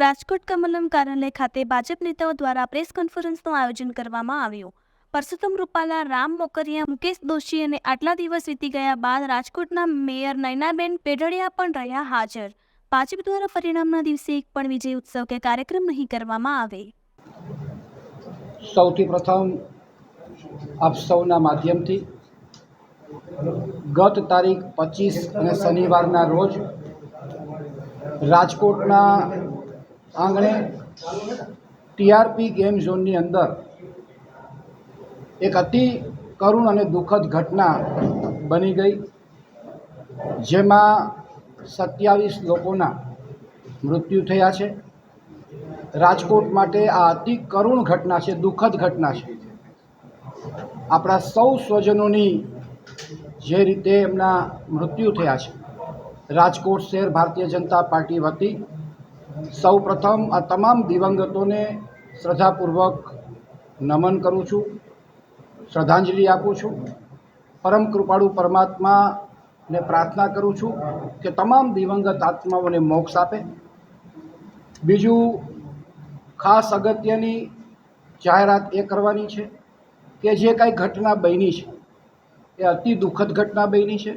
રાજકોટ કમલમ કાર્યાલય ખાતે ભાજપ નેતાઓ દ્વારા પ્રેસ કોન્ફરન્સનું આયોજન કરવામાં આવ્યું. પરસોત્તમ રૂપાલા, રામ મોકરિયા, મુકેશ દોશી અને આટલા દિવસ વીતી ગયા બાદ રાજકોટના મેયર નયનાબેન પેઢડિયા પણ રહ્યા હાજર. ભાજપ દ્વારા પરિણામના દિવસે એક પણ વિજય ઉત્સવ કે કાર્યક્રમ નહીં કરવામાં આવે. સૌથી પ્રથમ આપ સૌના માધ્યમથી ગત તારીખ પચીસ અને શનિવારના રોજ રાજકોટના આંગણે ટીઆરપી ગેમ ઝોનની અંદર એક અતિ કરુણ અને દુઃખદ ઘટના બની ગઈ, જેમાં સત્યાવીસ લોકોના મૃત્યુ થયા છે. રાજકોટ માટે આ અતિ કરુણ ઘટના છે, દુઃખદ ઘટના છે. આપણા સૌ સ્વજનોની જે રીતે એમના મૃત્યુ થયા છે. રાજકોટ શહેર ભારતીય જનતા પાર્ટી વતી સૌ પ્રથમ આ તમામ દિવંગતોને શ્રદ્ધાપૂર્વક નમન કરું છું, શ્રદ્ધાંજલિ આપું છું, પરમ કૃપાળુ પરમાત્માને પ્રાર્થના કરું છું કે તમામ દિવંગત આત્માઓને મોક્ષ આપે. બીજું, ખાસ અગત્યની જાહેરાત એ કરવાની છે કે જે કાંઈ ઘટના બની છે, એ અતિ દુઃખદ ઘટના બની છે.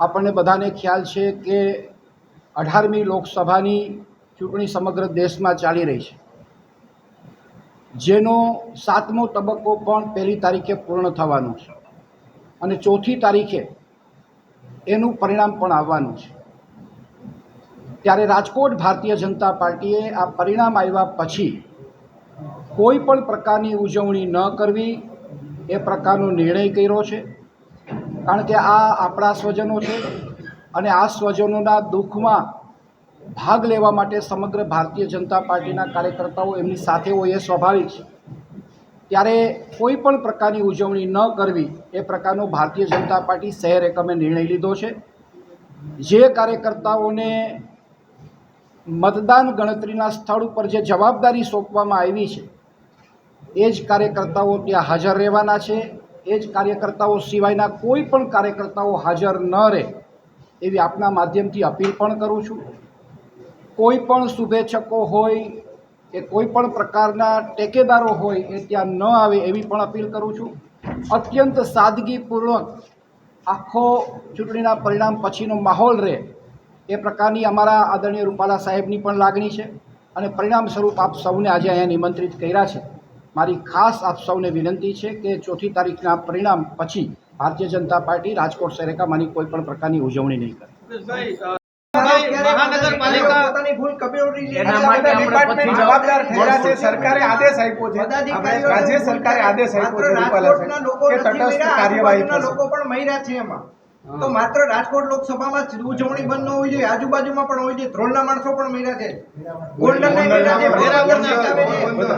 આપણને બધાને ખ્યાલ છે કે અઢારમી લોકસભાની ચૂંટણી સમગ્ર દેશમાં ચાલી રહી છે. જેનો સાતમો તબક્કો પણ પહેલી તારીખે પૂર્ણ થવાનો છે અને ચોથી તારીખે એનું પરિણામ પણ આવવાનું છે. ત્યારે રાજકોટ ભારતીય જનતા પાર્ટીએ આ પરિણામ આવ્યા પછી કોઈ પણ પ્રકારની ઉજવણી ન કરવી એ પ્રકારનો નિર્ણય કર્યો છે. કારણ કે આ આપણા સ્વજનો છે અને આ સ્વજનોના દુઃખમાં ભાગ લેવા માટે સમગ્ર ભારતીય જનતા પાર્ટીના કાર્યકર્તાઓ એમની સાથે હોય એ સ્વાભાવિક છે. ત્યારે કોઈ પણ પ્રકારની ઉજવણી ન કરવી એ પ્રકારનો ભારતીય જનતા પાર્ટી શહેર એકમે નિર્ણય લીધો છે. જે કાર્યકર્તાઓને મતદાન ગણતરીના સ્થળ ઉપર જે જવાબદારી સોંપવામાં આવી છે, એ જ કાર્યકર્તાઓ ત્યાં હાજર રહેવાના છે. એ જ કાર્યકર્તાઓ સિવાયના કોઈ પણ કાર્યકર્તાઓ હાજર ન રહે. એવી આપના માધ્યમથી અપીલ પણ કરું છું. કોઈ પણ શુભેચ્છકો હોય, કે કોઈ પણ પ્રકારના ટેકેદારો હોય એ ત્યાં ન આવે એવી પણ અપીલ કરું છું. અત્યંત સાદગીપૂર્વક આખો ચૂંટણીના પરિણામ પછીનો માહોલ રહે એ પ્રકારની અમારા આદરણીય રૂપાલા સાહેબની પણ લાગણી છે અને પરિણામ સ્વરૂપ આપ સૌને આજે અહીંયા નિમંત્રિત કર્યા છે. મારી ખાસ આપ સૌને વિનંતી છે કે ચોથી તારીખના પરિણામ પછી ભારતીય જનતા પાર્ટી રાજકોટ શહેરેકામાંની કોઈ પણ પ્રકારની ઉજવણી નહીં કરે. મહાનગરપાલિકા ભૂલ કબૂલી લે. એના આટલા માટે બધા આપણે department પછી જવાબદાર થયેલા છે. સરકારે આદેશ આપ્યો છે. રાજ્ય સરકારે આદેશ આપ્યો છે રૂપાલા રાજકોટના લોકો સાહેબ કે તટસ્થ કાર્યવાહી લોકો પણ મર્યા છે એમાં. તો માત્ર રાજકોટ લોકસભામાં જ ઉજવણી બંધ ન હોવી જોઈએ. આજુબાજુમાં પણ હોવી જોઈએ ધ્રોલના માણસો પણ મર્યા છે. ગોંડલના સોમનાથ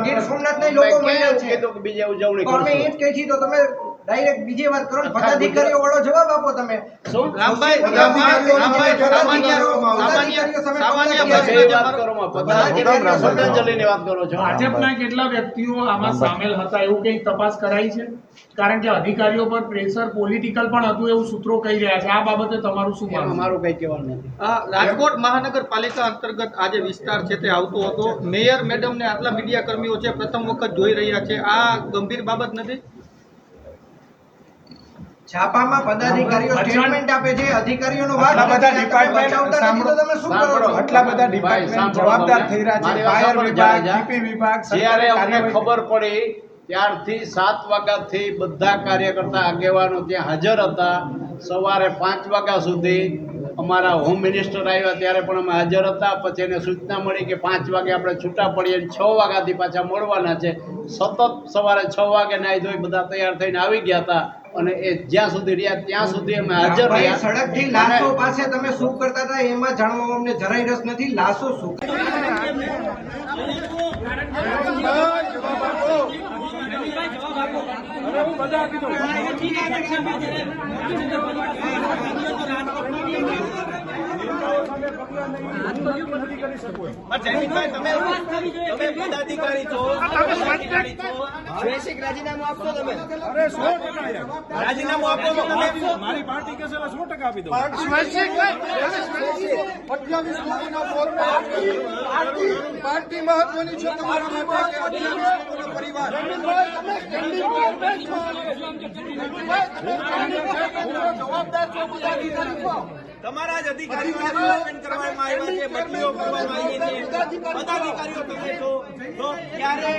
છે. સોમનાથના લોકો મર્યા છે. બીજા ઉજવણી અમે એ જ છીએ તો તમે ડાયરેક્ટ બીજી વાત કરો પદાધિકારીઓ વાળો જવાબ આપો તમે રામભાઈ, રામભાઈ, સામાન્ય- સામાન્ય પદાધિકારીઓ વાત કરો માં. પદાધિકારીઓ શ્રદ્ધાંજલિની વાત કરો છો ભાજપના કેટલા વ્યક્તિઓ આમાં સામેલ હતા એવું કંઈક તપાસ કરાઈ છે કારણ કે અધિકારીઓ પર પ્રેશર પોલિટિકલ પણ હતું એવું સૂત્રો કહી રહ્યા છે આ બાબતે તમારું શું માનવું મારું કંઈ કહેવાનું નથી રાજકોટ મહાનગરપાલિકા અંતર્ગત આ જે વિસ્તાર છે તે આવતો હતો મેયર મેડમને આટલા મીડિયા કર્મીઓ છે પ્રથમ વખત જોઈ રહ્યા છે આ ગંભીર બાબત નથી છાપામાં પદાધિકારીઓ સ્ટેટમેન્ટ આપે છે અધિકારીઓનો વાત આટલા બધા ડિપાર્ટમેન્ટ તો તમે શું કરો છો? આટલા બધા ડિપાર્ટમેન્ટ જવાબદાર થઈ રહ્યા છે. ફાયર વિભાગ. જીપી વિભાગ જ્યારે અમને ખબર પડી ત્યારથી સાત વાગ્યાથી બધા કાર્યકર્તા આગેવાનો ત્યાં હાજર હતા. સવારે પાંચ વાગ્યા સુધી અમારા હોમ મિનિસ્ટર આવ્યા ત્યારે પણ અમે હાજર હતા. પછી એને સૂચના મળી કે પાંચ વાગે આપણે છૂટા પડીએ અને છ વાગ્યાથી પાછા મળવાના છે. સતત સવારે છ વાગે નાહી ધોઈ બધા તૈયાર થઈને આવી ગયા હતા. અને એ જ્યાં સુધી રહ્યા ત્યાં સુધી અમે હાજર રહ્યા. સડકથી લાશો પાસે તમે શું કરતા હતા એમાં જાણવામાં અમને જરાય રસ નથી લાશો શું? જયમીનભાઈ તમે તમે પદાધિકારી છો પદાધિકારી છો સ્વૈચ્છિક રાજીનામું આપશો તમે? અરે સો ટકા. રાજીનામું આપો મારી પાર્ટી કહેશે સો ટકા આપી દઉં. પાર્ટી મહત્વની છે તમારા અઠ્યાવીસ લોકોનો પરિવાર તમારા જ અધિકારીઓને સસ્પેન્ડ કરવામાં આવ્યા છે બદલીઓ કરવામાં આવી છે પદાધિકારીઓ તમે છો તો ત્યારે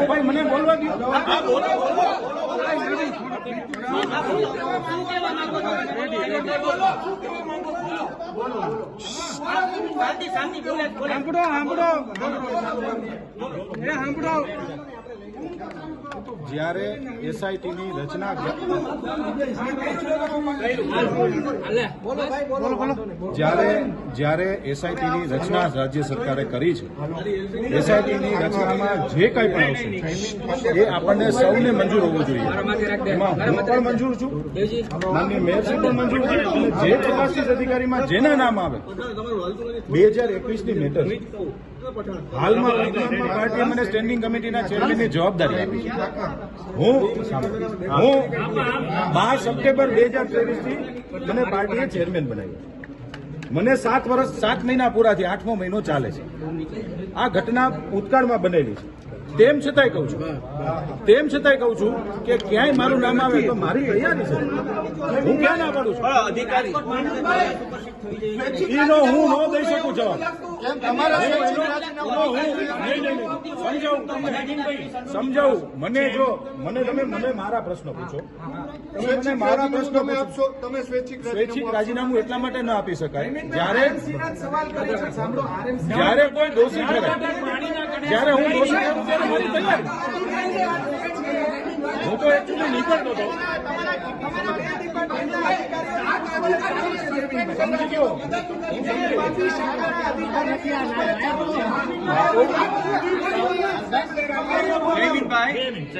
ભાઈ મને બોલવા દો બોલો બોલો બોલો સાંભળો સાંભળો. સાંભળો. જ્યારે એસઆઈટીની રચના જ્યારે જ્યારે એસઆઈટીની રચના રાજ્ય સરકારે કરી છે એસઆઈટીની રચનામાં જે કંઈ પણ આવશે, એ આપણને સૌને મંજૂર હોવું જોઈએ. એમાં હું પણ મંજૂર છું માનનીય મેયરશ્રી પણ મંજૂર છે જે તપાસી અધિકારીમાં જેના નામ આવે, બે હજાર એકવીસની મેટર, હાલમાં પાર્ટીએ મને સ્ટેન્ડિંગ કમિટીના ચેરમેનની જવાબદારી આપી છે. હું? હું? બાર સપ્ટેમ્બર બે હજાર ત્રેવીસથી મને પાર્ટીએ ચેરમેન બનાવ્યો. મને સાત વર્ષ, સાત મહિના પૂરા થયા, આઠમો મહિનો ચાલે છે. આ ઘટના ભૂતકાળમાં બનેલી છે. તેમ છતાંય કહું છું. તેમ છતાંય કહું છું કે ક્યાંય મારું નામ આવે તો મારી તૈયારી છે. હું ક્યાં ના પાડું છું? અધિકારી. એનો હું ન દઈ શકું જવાબ. સમજાવું મને જો મને તમે મને મારા પ્રશ્નો પૂછો. તમે મારા પ્રશ્નો પૂછો. તમે સ્વૈચ્છિક સ્વૈચ્છિક રાજીનામું એટલા માટે ન આપી શકાય. જ્યારે જ્યારે કોઈ દોષી ઠરે જ્યારે હું દોષી હું તો એકચુઅલી નીકળતો હતો. સમજી ગયો.